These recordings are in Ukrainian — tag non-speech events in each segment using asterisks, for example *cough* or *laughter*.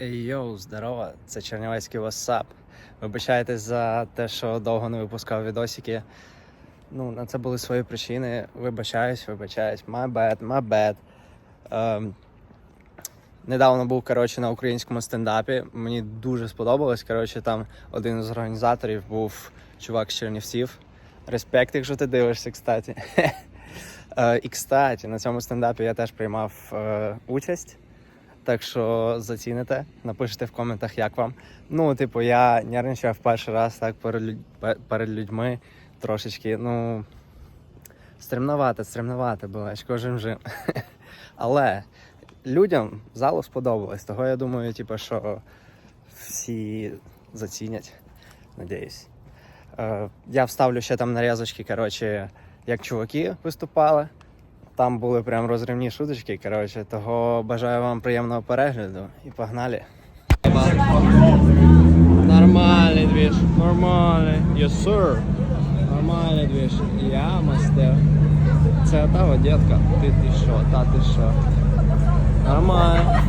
Ей, Йоу, здорово, це Чернівецький WhatsApp. Вибачайте за те, що довго не випускав відосики. Ну, на це були свої причини. Вибачаюсь, вибачаюсь. My bad, my bad. Ем, недавно був коротше, на українському стендапі. Мені дуже сподобалось. Коротше, там один з організаторів був чувак з Чернівців. Респект, якщо ти дивишся, кстати. *laughs* Е, І кстати, на цьому стендапі я теж приймав е, участь. Так що заціните, напишіть в коментах, як вам. Ну, типу, я нервничав перший раз так перед, перед людьми трошечки. Ну, стремновато, стремновато було, аж кожен жим. Але людям залу сподобалось. Того я думаю, типу, що всі зацінять. Надіюсь. Е, я вставлю ще там нарізочки, коротше, як чуваки виступали. Там були прям розривні шуточки. Коротше, того бажаю вам приємного перегляду і погнали. Нормальний двіж, нормальний. Yes, sir. Нормальний двіж. Я мастер. Це та дітка. Ти ти що, та ти що. Нормально.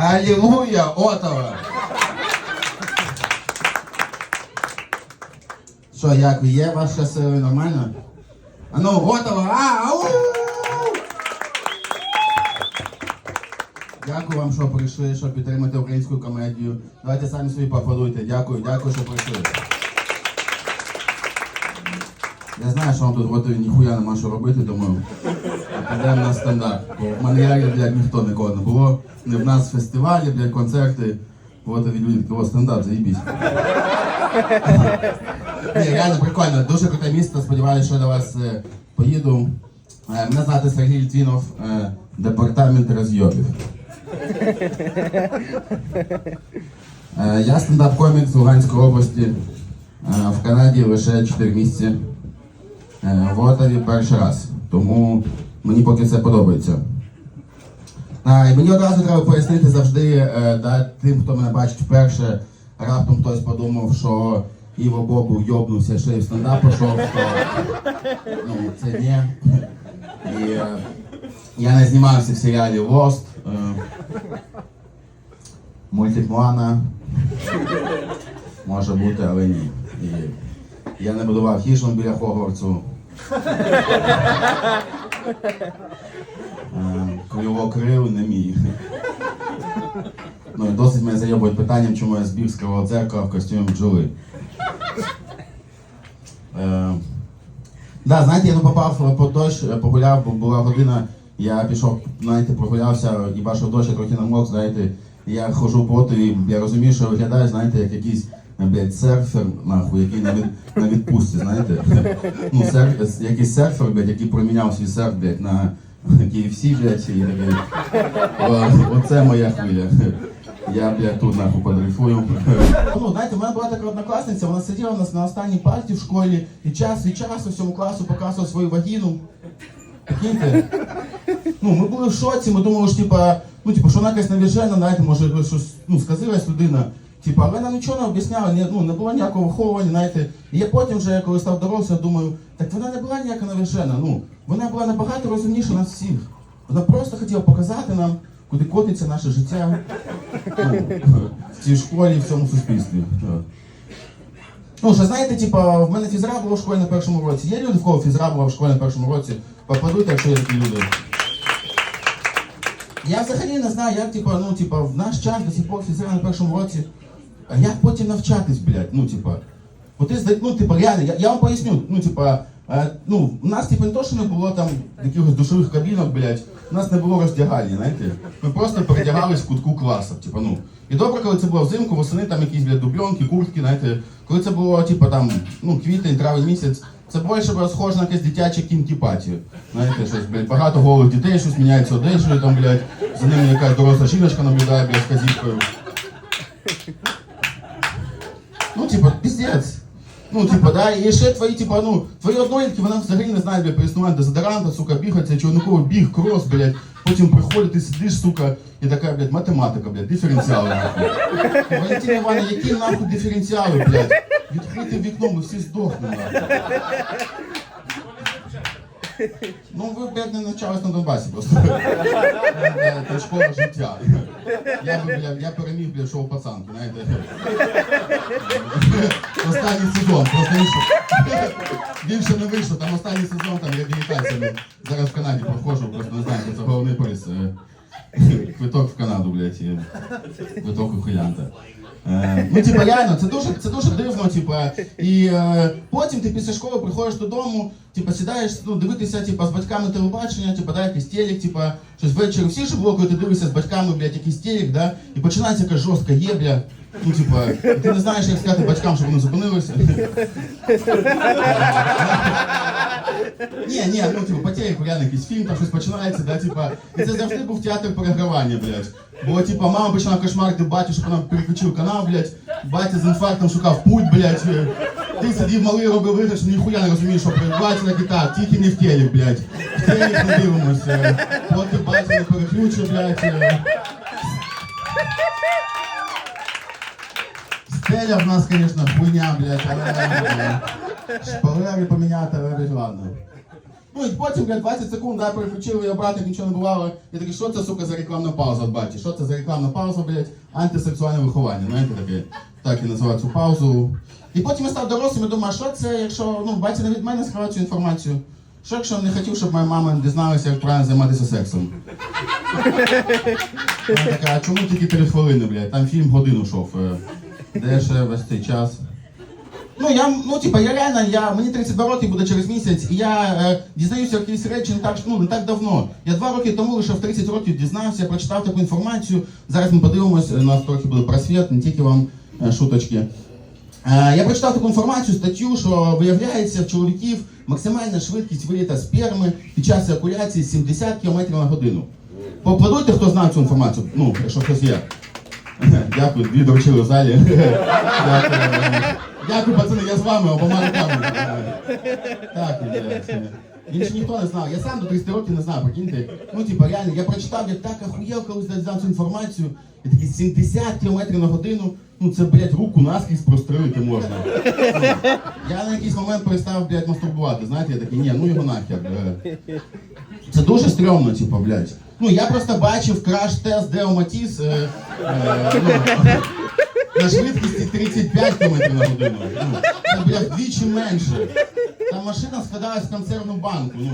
Аллилуйя, Отова! Що, як ви є? ваше село нормально? А ну, готово! А, ау! Дякую вам, що прийшли, що підтримати українську комедію. Давайте самі собі поаплодуйте. Дякую, дякую, що прийшли. Я знаю, що вам тут в ніхуя нема що робити, думаю. Підемо на стандарт. Бо в мене реально, блядь, ніхто нікого не було. Не в нас фестивалі, блядь, концерти. Вот і люди такого стандарт, заїбісь. Ні, реально прикольно, дуже круте місто, сподіваюся, що до вас е, поїду. Е, мене звати Сергій Літвінов, е, департамент розйобів. Е, я стендап-комік з Луганської області. Е, в Канаді лише 4 місяці. Е, в Отаві перший раз. Тому мені поки все подобається. А, і мені одразу треба пояснити завжди е, да, тим, хто мене бачить вперше, раптом хтось подумав, що Іво Бобу йобнувся ще й в стендап пішов, то ну, це ні. І е, я не знімався в серіалі е, мультик Може бути, але ні. І я не будував хижину біля Хогвартсу. Кривокрив не мій. Ну і досить мене зайобують питанням, чому я збіг з кривого в костюмі бджоли. Е, знаєте, я попав під дощ, е, погуляв, бо була година, я пішов, знаєте, прогулявся і бачив дощ, я трохи намок, знаєте, я ходжу по і я розумію, що виглядаю, знаєте, як якийсь е, блядь, серфер, нахуй, який на, на відпустці, знаєте. Ну, серф, якийсь серфер, блядь, який проміняв свій серф, блядь, на KFC, блядь, і такий. О, Оце моя хвиля. Я, блядь, тут нахуй подрейфую. Ну, знаєте, в мене була така однокласниця, вона сиділа у нас на останній парті в школі і час від часу всьому класу показувала свою вагіну. Прикиньте? Ну, ми були в шоці, ми думали, що типа, ну, типа, що вона якась навіжена, знаєте, може щось ну, сказилась людина. Типа, вона нічого не об'ясняла, ні, ну, не було ніякого виховування, знаєте. І я потім вже, коли став дорослим, думаю, так вона не була ніяка навіжена, ну, вона була набагато розумніша нас всіх. Вона просто хотіла показати нам, куди котиться наше життя ну, в цій школі, в цьому суспільстві. Ну, що знаєте, типа, в мене фізра була в школі на першому році. Є люди, в кого фізра була в школі на першому році. Попадуть, якщо є такі люди. Я взагалі не знаю, як типа, ну, типа, в наш час до сих пор фізра на першому році. А як потім навчатись, блядь? Ну, типа. От ти ну, типа, реально, я, я вам поясню, ну, типа, е, ну, у нас, типа, не то, що не було там якихось душових кабінок, блядь, у нас не було роздягальні, знаєте? Ми просто передягались в кутку класу, типа, ну. І добре, коли це було взимку, восени там якісь, блядь, дубльонки, куртки, знаєте. Коли це було, типа, там, ну, квітень, травень місяць, це більше було схоже на якесь дитяче кінті-паті. Знаєте, щось, блядь, багато голих дітей, щось міняється одежею, там, блядь, за ними якась доросла жіночка наблюдає, блядь, з казівкою. Ну, типа, пиздец. Ну, типа, да, і ще твої, типа, ну, твої однолітки, вона взагалі не знає, блядь, про існування дезодоранта, сука, бігаться, чорниковий біг, крос, блядь, потім приходить, ти сидиш, сука, і така, блядь, математика, блядь, диференціали, нахуй. Валентина Івановна, які нахуй диференціали, блядь? Відкрите вікно, ми всі здохнемо. нахуй. Ну, ви, блядь, не навчались на Донбасі просто. Е, Це школа життя. Я, блядь, я переміг, бля, шоу пацанки, знаєте. Останній сезон, просто. Він ще не вийшов, там останній сезон, там реабілітація. Зараз в Канаді проходжу, просто не знаю, це головний приз. Квиток в Канаду, блядь, і квиток ухилянта. Е, ну, типа, реально, це дуже, це дуже дивно, типа. І е, потім ти після школи приходиш додому, типа, сідаєш ну, дивитися, типа, з батьками телебачення, типа, да, якийсь телек, типа, щось ввечері. Всі ж блокують ти дивишся з батьками, блядь, якийсь телек, да, і починається якась жорстка єбля. Ну, типа, ти не знаєш, як сказати батькам, щоб вони зупинилися. Ні, ні, ну типу, по телеку реально якийсь фільм, там щось починається, да, типа. І це завжди був театр перегравання, блядь. Бо, типа, мама почала кошмарити батю, щоб вона переключив канал, блядь. Батя з інфарктом шукав путь, блядь. Ти сидів малий, робив вигляд, що ніхуя не розумієш, що передбачить на гітар, тільки не в телек, блядь. В телек не дивимося. Поки батя не переключив, блядь. Е. Стеля в нас, конечно, хуйня, блядь, е, шпалери поміняти, але ладно. Ну і потім, блядь, 20 секунд, да, переключили, і обратно нічого не бувало. Я такий, що це, сука, за рекламна пауза от? Що це за рекламна пауза, блядь, антисексуальне виховання, знаєте, таке, так і називають цю паузу. І потім я став дорослим і думаю, що це, якщо, ну, батя не від мене скривав цю інформацію. Що якщо не хотів, щоб моя мама дізналася, як правильно займатися сексом? Вона така, а чому тільки три хвилини, блядь? Там фільм годину йшов. Де ще весь цей час? Ну, я, ну, типа, я реально, я, мені 32 роки буде через місяць, і я е, дізнаюся якісь речі не так, ну, не так давно. Я два роки тому лише в 30 років дізнався, прочитав таку інформацію. Зараз ми подивимось, у нас трохи буде просвіт, не тільки вам е, шуточки. Е, я прочитав таку інформацію, статтю, що виявляється в чоловіків максимальна швидкість виліта сперми під час еякуляції 70 км на годину. Поаплодуйте, хто знає цю інформацію, ну, якщо хтось є. *laughs* Дякую, дві доручили в залі. *laughs* Дякую. Дякую, пацани, я з вами обома руками. Так. Інше ніхто не знав. Я сам до 30 років не знав, прикиньте. Ну, типа, реально, я прочитав, я так ахуєв, коли взяв цю інформацію. І такі 70 км на годину, ну це, блядь, руку наскрізь прострелити можна. Я на якийсь момент перестав, блядь, мастурбувати. Знаєте, я такий, ні, ну його нахер. е. Це дуже стрьомно, типу, блядь. Ну, я просто бачив краш-тест Део Матіс е, е, ну, на швидкості 35 км на годину. Ну, це, блядь, вдвічі менше. Там машина складалась в консервну банку. Ну.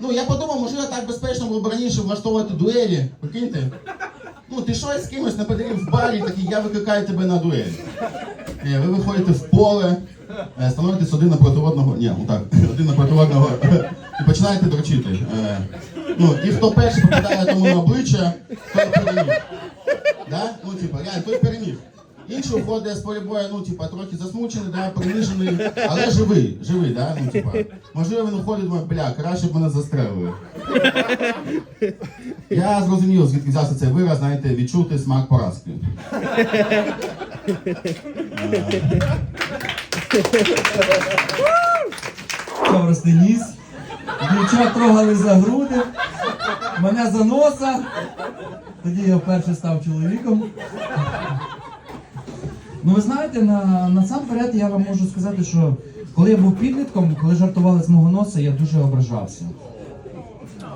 Ну, я подумав, можливо, так безпечно було б раніше влаштовувати дуелі. Прикиньте. Ну, ти щось з кимось не в барі, такий, я викликаю тебе на дуель. Ви виходите в поле, е, становитесь один напроти одного, ні, ну так, *laughs* один напроти одного, і починаєте дрочити. Е, Ну, і хто перший попадає тому на обличчя, той переміг. Да? Ну, типа, реально, той переміг. Інший входить з поля бою, ну, типа, трохи засмучений, да, принижений, але живий, живий, да? ну, типа. Можливо, він входить, думає, бля, краще б мене застрелили. Я зрозумів, звідки взявся цей вираз, знаєте, відчути смак поразки. Чорстий ніс. Дівчат трогали за груди, мене за носа. Тоді я вперше став чоловіком. Ну ви знаєте, на, насамперед я вам можу сказати, що коли я був підлітком, коли жартували з мого носа, я дуже ображався.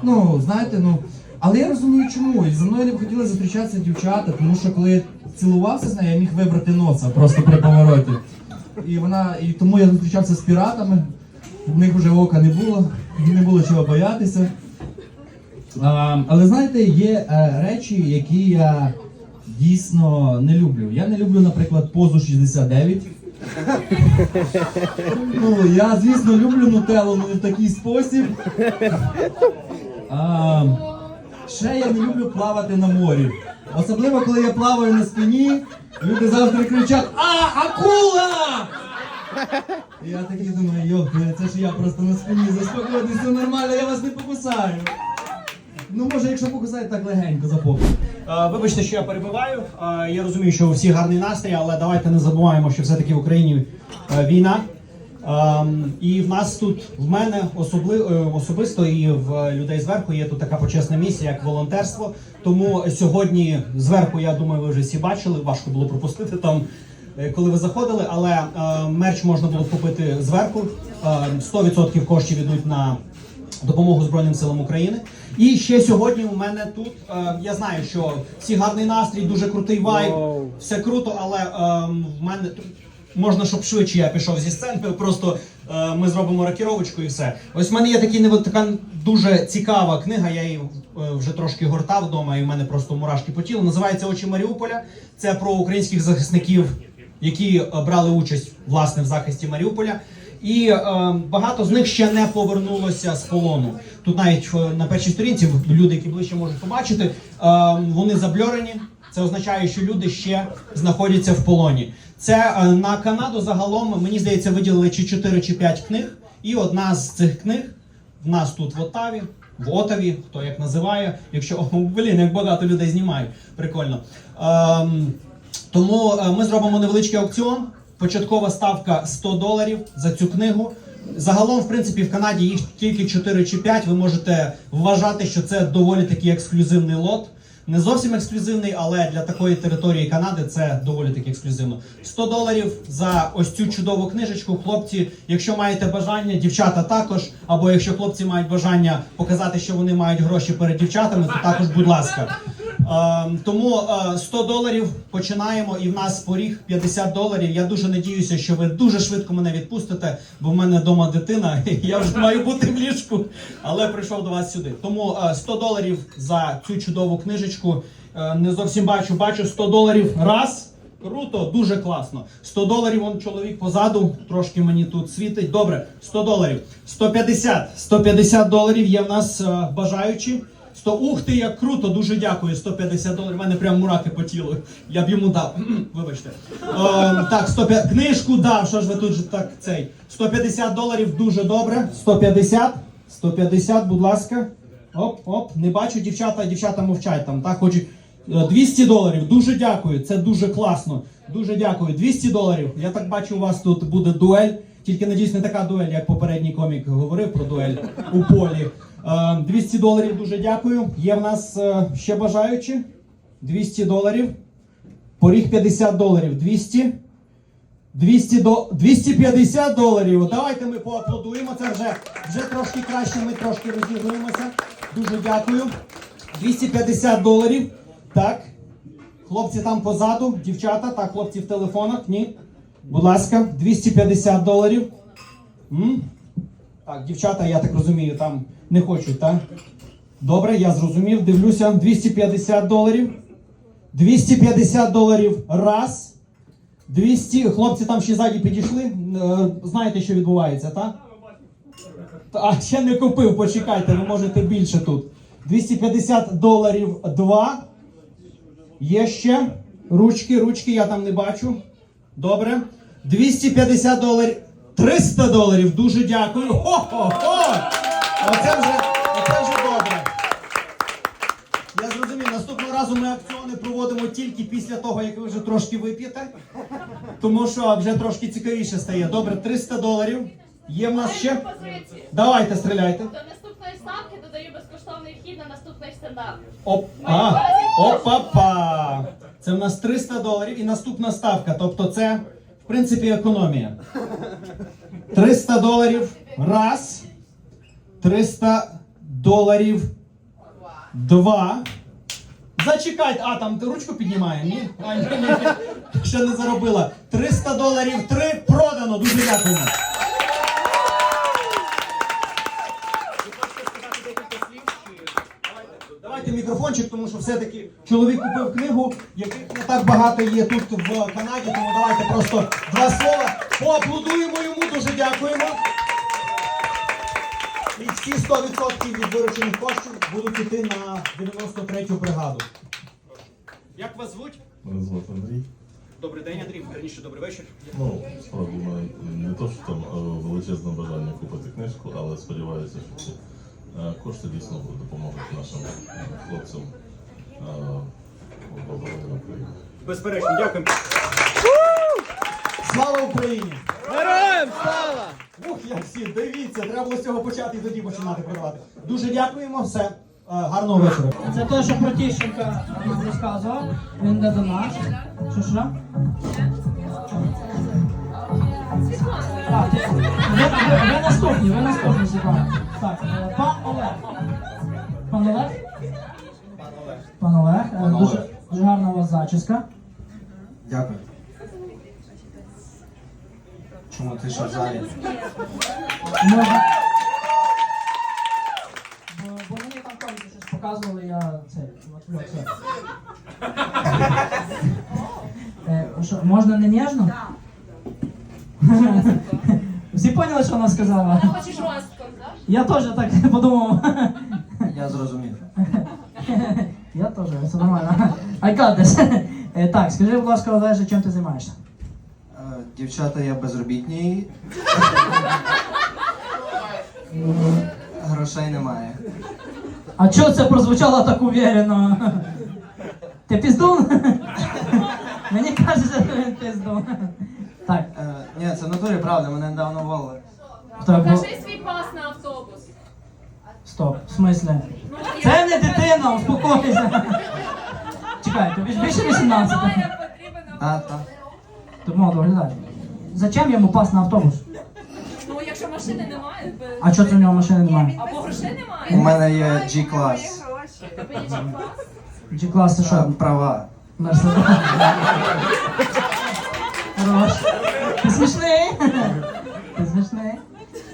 Ну, знаєте, ну. Але я розумію, чому. І за мною не б хотіли зустрічатися дівчата, тому що коли я цілувався з нею, я міг вибрати носа просто при повороті. І вона, і тому я зустрічався з піратами. В них вже ока не було, не було чого боятися. А, але знаєте, є е, речі, які я дійсно не люблю. Я не люблю, наприклад, позу 69. *laughs* Ну, я, звісно, люблю нутеллу, але не в такий спосіб. А, ще я не люблю плавати на морі. Особливо, коли я плаваю на спині, люди завжди кричать А, акула! І я такий думаю, йох, це ж я просто на спині заспокойтесь, все нормально, я вас не покусаю. Ну, може, якщо покусають, так легенько за попу. Е, Вибачте, що я перебиваю. Е, Я розумію, що у гарний настрій, але давайте не забуваємо, що все-таки в Україні е, війна. Ем, І в нас тут, в мене особли, особисто і в людей зверху є тут така почесна місія, як волонтерство. Тому сьогодні зверху, я думаю, ви вже всі бачили, важко було пропустити там. коли ви заходили, але мерч можна було купити зверху. Е, 100% коштів йдуть на допомогу Збройним силам України. І ще сьогодні у мене тут е, я знаю, що всі гарний настрій, дуже крутий вайб, Воу. все круто, але ем, в мене тут можна, щоб швидше я пішов зі сцени. Просто е, ми зробимо рокіровочку і все. Ось в мене є такий невел- така дуже цікава книга. Я її е, вже трошки гортав вдома, і в мене просто мурашки по тілу. Називається Очі Маріуполя. Це про українських захисників, які е, брали участь власне в захисті Маріуполя. І е, багато з них ще не повернулося з полону. Тут навіть е, на першій сторінці люди, які ближче можуть побачити, е, вони забльорені. Це означає, що люди ще знаходяться в полоні. Це е, на Канаду загалом, мені здається, виділили чи 4 чи 5 книг. І одна з цих книг в нас тут в Оттаві, в Отаві, хто як називає. Якщо о, *laughs* блін, як багато людей знімають, прикольно. Ем, тому е, ми зробимо невеличкий аукціон. Початкова ставка 100 доларів за цю книгу. Загалом, в принципі, в Канаді їх тільки 4 чи 5. Ви можете вважати, що це доволі такий ексклюзивний лот. Не зовсім ексклюзивний, але для такої території Канади це доволі таки ексклюзивно. 100 доларів за ось цю чудову книжечку. Хлопці, якщо маєте бажання, дівчата також. Або якщо хлопці мають бажання показати, що вони мають гроші перед дівчатами, то також, будь ласка. Ем, тому е, 100 доларів починаємо, і в нас поріг 50 доларів. Я дуже надіюся, що ви дуже швидко мене відпустите, бо в мене вдома дитина, і *laughs* я вже маю бути в ліжку, але прийшов до вас сюди. Тому е, 100 доларів за цю чудову книжечку. Е, Не зовсім бачу, бачу 100 доларів раз. Круто, дуже класно. 100 доларів, он чоловік позаду, трошки мені тут світить. Добре, 100 доларів. 150. 150 доларів є в нас е, бажаючі. 100, ух ти, як круто, дуже дякую. 150 доларів. У мене прям мураки по тілу. Я б йому дав. Вибачте. Ем, так, 150. Книжку дав. Що ж ви тут же так цей? 150 доларів дуже добре. 150. 150, будь ласка. Оп, оп. Не бачу, дівчата, дівчата мовчать там. Так, хочуть. Е, 200 доларів. Дуже дякую. Це дуже класно. Дуже дякую. 200 доларів. Я так бачу, у вас тут буде дуель. Тільки надіюсь, не така дуель, як попередній комік говорив про дуель у полі. Е, 200 доларів. Дуже дякую. Є в нас е, ще бажаючі. 200 доларів. Поріг 50 доларів. 200. 200 до 250 доларів. Давайте ми поаплодуємо. Це вже, вже трошки краще. Ми трошки розігруємося. Дуже дякую. 250 доларів. Так. Хлопці там позаду, дівчата, так, хлопці в телефонах. Ні. Будь ласка, 250 доларів. М? Так, дівчата, я так розумію, там не хочуть, так? Добре, я зрозумів. Дивлюся. 250 доларів. 250 доларів. Раз. 200. Хлопці там ще ззаді підійшли. Е, Знаєте, що відбувається, так? А ще не купив, почекайте, ви можете більше тут. 250 доларів два. Є ще. Ручки, ручки я там не бачу. Добре. 250 доларів. 300 доларів. Дуже дякую. Хо-хо-хо! Оце вже, оце вже добре. Я зрозумів, наступного разу ми акціони проводимо тільки після того, як ви вже трошки вип'єте. Тому що вже трошки цікавіше стає. Добре, 300 доларів. Є в нас ще. Давайте, стріляйте. До наступної ставки додаю безкоштовний вхід на наступний стендап. Оп, а, опа-па. Це в нас 300 доларів і наступна ставка. Тобто це, в принципі, економія. 300 доларів. Раз. 300 доларів. Два. Зачекайте. А, там ти ручку піднімає? Ні? А, ні, ні. Ще не заробила. 300 доларів. Три продано. Дуже дякуємо. Давайте мікрофончик, тому що все-таки чоловік купив книгу, яких не так багато є тут в Канаді, тому давайте просто два слова. Поаплодуємо йому, дуже дякуємо. І всі 100% від виручених коштів будуть йти на 93-ю бригаду. Як вас звуть? Мене звати Андрій. Добрий день, Андрій. Верніше, добрий вечір. Ну, справді в мене не то, що там е, величезне бажання купити книжку, але сподіваюся, що ці е, кошти дійсно допоможуть нашим е, хлопцям е, в обороні України. Безперечно, дякую. Слава Україні! Героям слава! Ух, як всі, дивіться, треба було з цього почати і тоді починати продавати. Дуже дякуємо, все. Е, Гарного вечора. Це те, що про Тіщенка розказував. Він де до нас. Що що? Так, ти- ви, ви, ви наступні, ви наступні, Світлана. Так, е, пан Олег. Пан Олег? Пан Олег, е, дуже, дуже гарна у вас зачіска. Дякую. Чому ти ще в залі? Бо, бо мені там коміки щось показували, я це відвлекся. *laughs* Е, що, можна не ніжно? *laughs* Всі поняли, що вона сказала? Вона хоче жорстко, так? Я теж так *laughs* подумав. Я зрозумів. Я теж, все нормально. I got this. Е, Так, скажи, будь ласка, Олеже, чим ти займаєшся? Дівчата, я безробітний. Грошей немає. А чого це прозвучало так уверено? Ти піздун? Мені кажеться, що він піздун. Так, Е, Ні, це в натурі правда, мене недавно уволили. Покажи свій пас на автобус. Стоп, в смислі? Ну, Це не дитина, успокойся. Чекай, тобі ж більше 18. Потрібен А, так. Ти молодо виглядаєш. Зачем йому пас на автобус? Ну, якщо машини немає, би- А чого це в нього машини немає? або грошей У немає, мене є G-клас. тобі є клас. G-клас це що? Права. Мерседес. Хорош. Ти смішний. Ти смішний.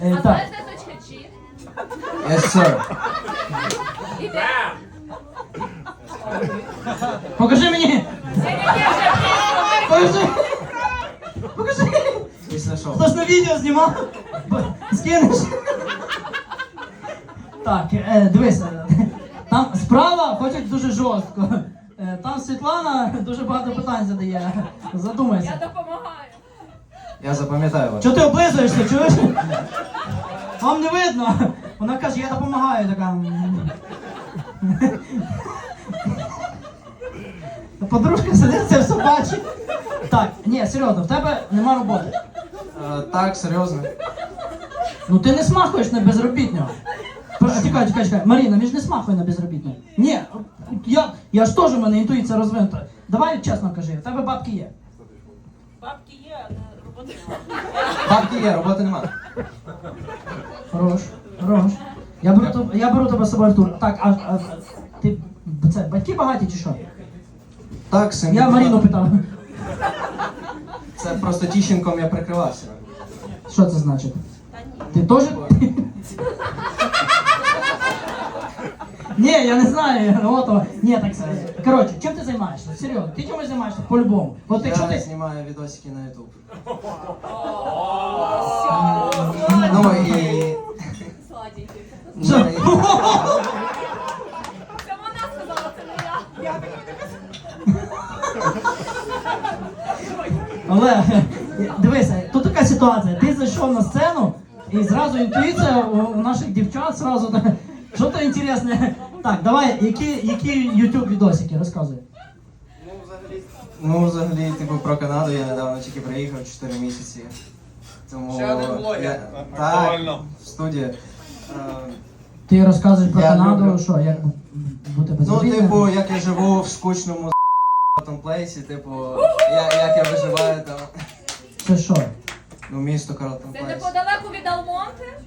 А Е, так. знаєш, де точка G? Yes, sir. Іде. Покажи мені! Ні-ні-ні, вже пізно. Покажи! Покажи! Після шоу. Хто ж на відео знімав? Скинеш? Так, е, дивись. е, Там справа хочуть дуже жорстко. Е, Там Світлана дуже багато питань задає. Задумайся. Я допомагаю. Я запам'ятаю вас. Чого ти облизуєшся, чуєш? Вам не видно. Вона каже, я допомагаю така. Подружка сидить, це все бачить. Так, ні, серйозно, в тебе нема роботи. Е, Так, серйозно. Ну ти не смахуєш на безробітнього. Про- Чекай, чекай, чекай. Маріна, він ж не смахує на безробітного. Ні, я, я ж теж у мене інтуїція розвинута. Давай чесно кажи, в тебе бабки є. Бабки є, але роботи немає. Бабки є, роботи нема. Хорош, хорош. Я беру, тоб- я беру тебе з собою в тур. Так, а, а ти це батьки багаті чи що? Так, син. Я Маріну питав. Це просто тіщенком я прикривався. Що це значить? Ти теж? Ні, я не знаю. От, ні, так це. Коротше, чим ти займаєшся? Серйозно, ти чимось займаєшся по-любому. От якщо Я ти. знімаю відосики на YouTube. Ну і. сладенькі. Що? Ну, і- Це вона сказала, це не я. Олег, *laughs* дивися, тут така ситуація. Ти зайшов на сцену і зразу інтуїція у, наших дівчат зразу *laughs* що то інтересне. Так, давай, які, які YouTube відосики, розказуй. Ну, взагалі, типу, про Канаду я недавно тільки приїхав 4 місяці. Тому. Ще один блогер. Так, в студії. Е, Ти розказуєш про Я Канаду, люблю. що, як бути Ну, типу, як я живу в скучному там плейсі, типу, я, як я виживаю там. Це що? Ну, місто Карлтон Це Плейс. неподалеку від Алмонти,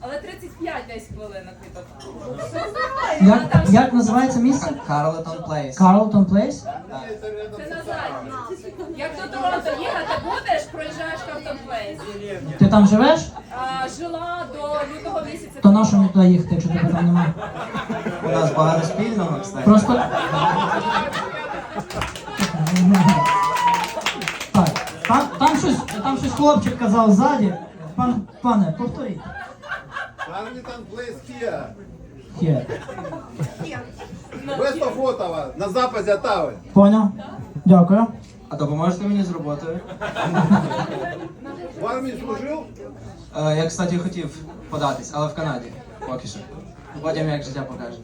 але 35 десь хвилинок від Як, як називається місце? Карлтон Плейс. Карлтон Плейс? Це на задній. Як до Торонто їхати будеш, проїжджаєш Картон Плейс. Ти там живеш? А, Жила до лютого місяця. То на що мені туди їхати, якщо тебе там немає? У нас багато спільного, кстати. Просто. Так, там, там, щось, там щось хлопчик казав ззаді. Пан, пане, повторіть. Arlington Place here. Є. West of Ottawa, на западі Оттави. Поняв? Дякую. А допоможете мені з роботою? В армії служив? Е, я, кстати, хотів податись, але в Канаді. Поки що. Потім як життя покаже.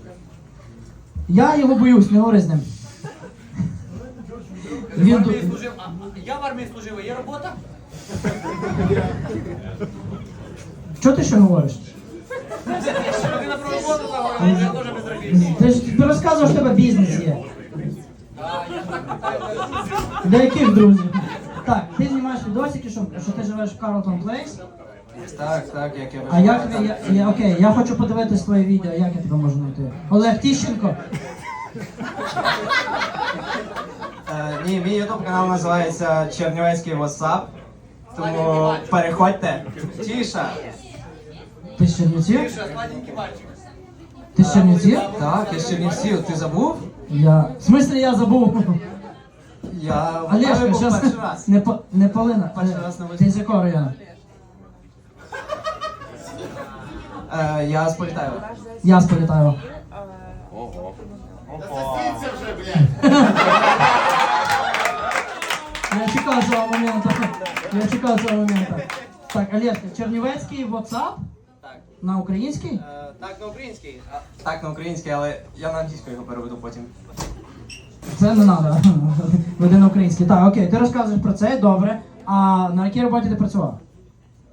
Я його боюсь, не говори з ним. Він ду- служив, а я в армії служив, а є робота? Що ти ще говориш? Людина про роботу заговорила, я теж безробітний. Ти ж ти розказував, що в тебе бізнес є. Для яких друзів? Так, ти знімаєш відосики, що, що ти живеш в Карлтон Плейс. Так, так, як я А як ви- я, я, окей, я хочу подивитись твоє відео, як я тебе можу знайти? Олег Тіщенко. Е, ні, мій ютуб канал називається Чернівецький WhatsApp. Тому переходьте. Тіша. Ти з Чернівців? Ти з Чернівців? Так, я з Чернівців. Ти забув? Я. В смислі я забув. Я Олешка, був щас перший раз. не, по- не полина. Перший раз на Ти з якого району? Е, я з Політаєва. Я з Політаєва. Я *laughs* чекав цього моменту. Я чекав цього моменту. Так, Олежка, Чернівецький WhatsApp? Так. На український? Е, так, на український. Так, на український, але я на англійську його переведу потім. Це не треба. Веди на український. Так, окей, ти розказуєш про це, добре. А на якій роботі ти працював?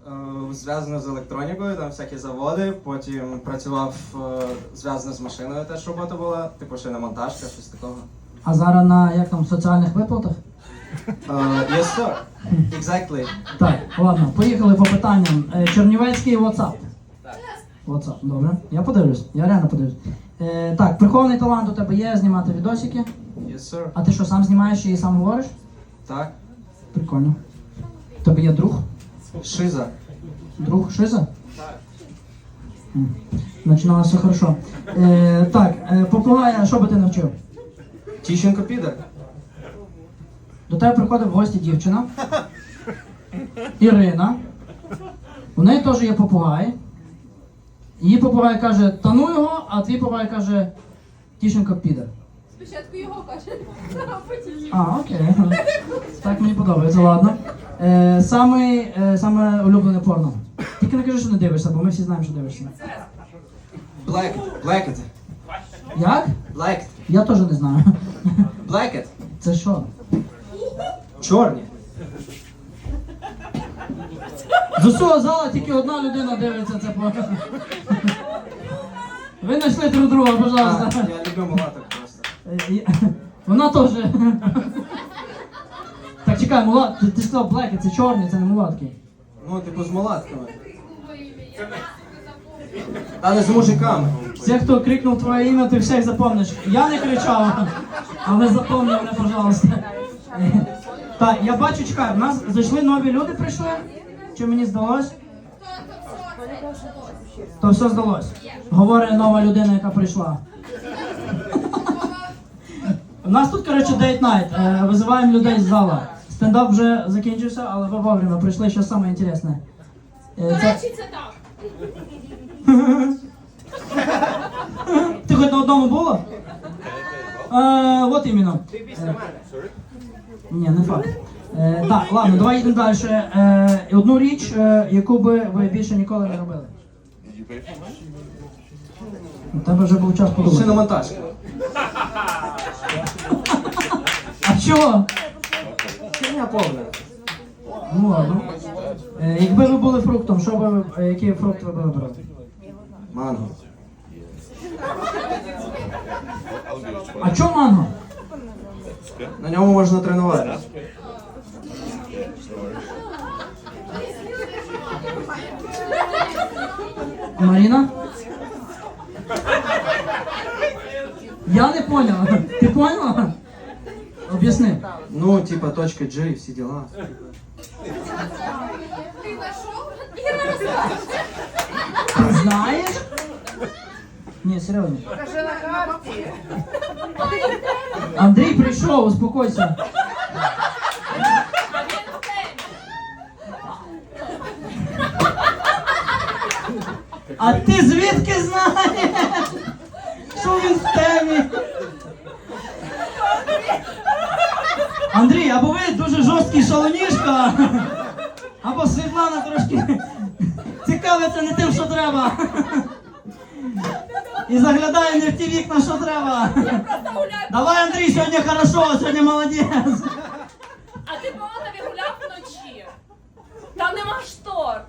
Е, Зв'язано з електронікою, там всякі заводи, потім працював е, зв'язано з машиною, теж робота була, типу шиномонтажка, щось такого. А зараз на як там соціальних виплатах? Uh, yes, sir. Exactly. Так, ладно, поїхали по питанням. Е, Чернівецький WhatsApp. WhatsApp, добре. Я подивлюсь, я реально подивлюсь. Е, так, прихований талант у тебе є знімати відосики. Yes, sir. А ти що, сам знімаєш і сам говориш? Так. Прикольно. У тебе є друг? Шиза. Друг Шиза? Так. Починалося все хорошо. Е, так, е, попугая, що би ти навчив? Тіщенко піде. До тебе приходить в гості дівчина. Ірина. У неї теж є попугай. Її попугай каже, та ну його, а твій попугай каже, Тішенко піде. Спочатку його каже, а потім її. А, окей. Так мені подобається, ладно. Е, саме, е, саме улюблене порно. Тільки не кажи, що не дивишся, бо ми всі знаємо, що дивишся. Black. Blacked. Як? Blacked. Я теж не знаю. Blacked. Це що? Чорні. З усього зала тільки одна людина дивиться це порно. Ви знайшли друг друга, А, пожалуйста. я люблю мулаток просто. Е, я- Вона теж. Так чекай, мулат, ти, ти сказав блеки, це чорні, це не мулатки. Ну, типу з мулатками. Та не з мужиками. Всі, хто крикнув твоє ім'я, ти всіх запомниш. Я не кричав, але запомни мене, пожалуйста. Так, я бачу, чекай, в нас зайшли нові люди прийшли. Чи мені здалось? То все здалось. Говорить нова людина, яка прийшла. У нас тут, коротше, дейт найт. Визиваємо людей з зала. Стендап вже закінчився, але ви вовремя прийшли, що саме інтересне. Е, До це- речі, це так. Ти хоч на одному було? Е, от іменно. Е, Ні, не факт. Е, так, ладно, давай йдемо далі. Е, одну річ, е, яку би ви більше ніколи не робили. У тебе вже був час подумати. Шиномонтажка. А чого? Херня повна. Ну ладно. Е, якби ви були фруктом, що би ви, е, який фрукт ви б вибрали? Манго. А чого манго? На ньому можна тренувати. Маріна? Я не поняла. Ти поняла? Об'ясни. Ну, типа точка G і всі діла. Ти знайшов? Іра розкаже. Ти знаєш? Ні, серйозно. Покажи на карті. Андрій прийшов, успокойся. А ти звідки знаєш? Що він в темі? Андрій, або ви дуже жорсткий шалунішка, або Світлана трошки цікавиться не тим, що треба. Заглядає не в ті вікна, що треба. Просто гуляй. Давай, Андрій, сьогодні хорошо, сьогодні молодець. А ти по Отові гуляв вночі? Там нема штор.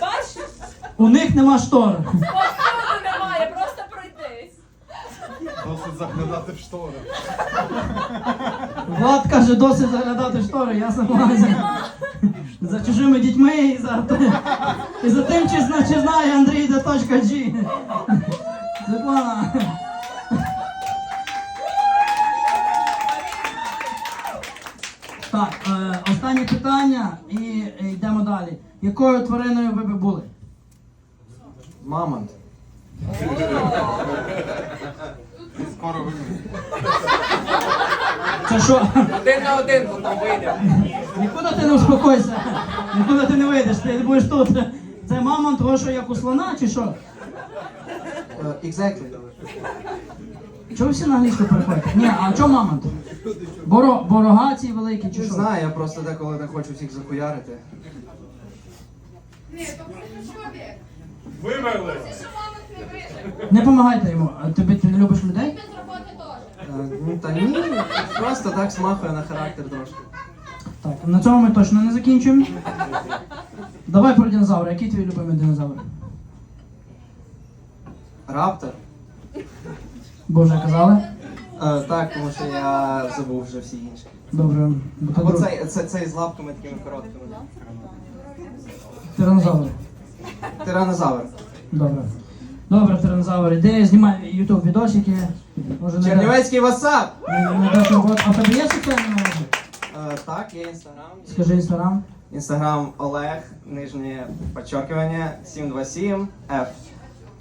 Бачиш? У них нема штор. Походу немає, просто пройтись. Досить заглядати в штори. Влад каже, досить заглядати в штори, я согласен. За чужими дітьми і за, і за тим, чи, зна, чи знає Андрій, де точка G. Світлана. Так, е, останнє питання і е, йдемо далі. Якою твариною ви би були? Мамонт. Скоро вимінь. Це що? Один на один потім вийде. Нікуди ти не успокойся. Нікуди ти не вийдеш, ти будеш тут. Це мамонт, того, що як у слона, чи що? Exactly. Чого всі на англійську переходите? Ні, а чого мамонт? Боро, борога ці великі, чи Не що? знаю, я просто деколи не хочу всіх захуярити. Ні, то просто чоловік. Вимерли! Не допомагайте йому. А Тобі ти не любиш людей? Е, ну, Та ні, просто так смахує на характер трошки. Так, на цьому ми точно не закінчуємо. Давай про динозавра. Який твій любимий динозавр? Раптор? Бо вже казали. Е, так, тому що я забув вже всі інші. Добре. Або друг- цей, це, цей з лапками такими короткими. Тиранозавр. Тиранозавр. Добре. Добре, тиранозавр. Іди, знімай ютуб відосики. Може не Чернівецький васап! Не, не. А в тебе є соціальні мережі? Е, так, є інстаграм. Скажи інстаграм. Інстаграм Олег, нижнє підчеркування 727 F.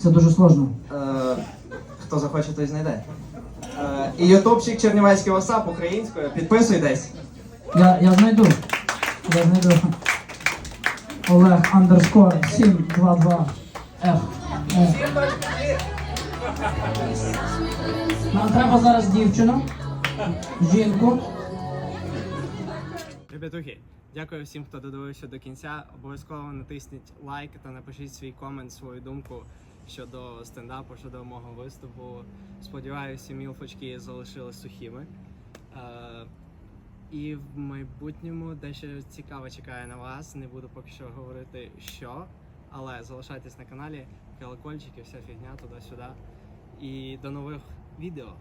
Це дуже сложно. Е, хто захоче, той знайде. Е, і ютубчик Чернівецький васап українською. Підписуйтесь. Я, я знайду. Я знайду. Олег андерскор 722 F. Е. Нам треба зараз дівчину, жінку. Ребятухи, дякую всім, хто додивився до кінця. Обов'язково натисніть лайк та напишіть свій комент, свою думку щодо стендапу, щодо мого виступу. Сподіваюся, мілфочки залишились сухими. Е, і в майбутньому дещо цікаве чекає на вас. Не буду поки що говорити що, але залишайтесь на каналі, колокольчики, вся фігня туди-сюди. І до нових відео.